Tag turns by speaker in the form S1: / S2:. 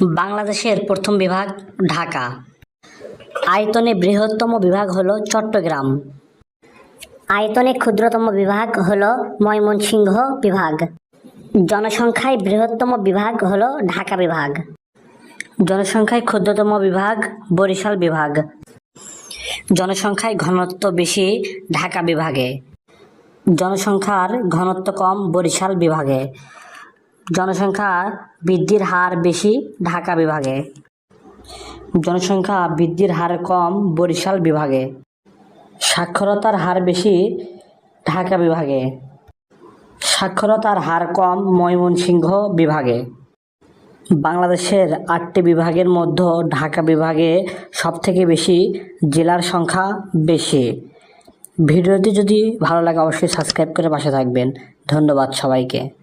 S1: বাংলাদেশের প্রথম বিভাগ ঢাকা। আয়তনে বৃহত্তম বিভাগ হলো চট্টগ্রাম। আয়তনে ক্ষুদ্রতম বিভাগ হলো ময়মনসিংহ বিভাগ। জনসংখ্যায় বৃহত্তম বিভাগ হলো ঢাকা বিভাগ। জনসংখ্যায় ক্ষুদ্রতম বিভাগ বরিশাল বিভাগ। জনসংখ্যায় ঘনত্ব বেশি ঢাকা বিভাগে। জনসংখ্যার ঘনত্ব কম বরিশাল বিভাগে। জনসংখ্যা বৃদ্ধির হার বেশি ঢাকা বিভাগে। জনসংখ্যা বৃদ্ধির হার কম বরিশাল বিভাগে। সাক্ষরতার হার বেশি ঢাকা বিভাগে। সাক্ষরতার হার কম ময়মনসিংহ বিভাগে। বাংলাদেশের আটটি বিভাগের মধ্যে ঢাকা বিভাগে সবথেকে বেশি, জেলার সংখ্যা বেশি। ভিডিওটি যদি ভালো লাগে, অবশ্যই সাবস্ক্রাইব করে পাশে থাকবেন। ধন্যবাদ সবাইকে।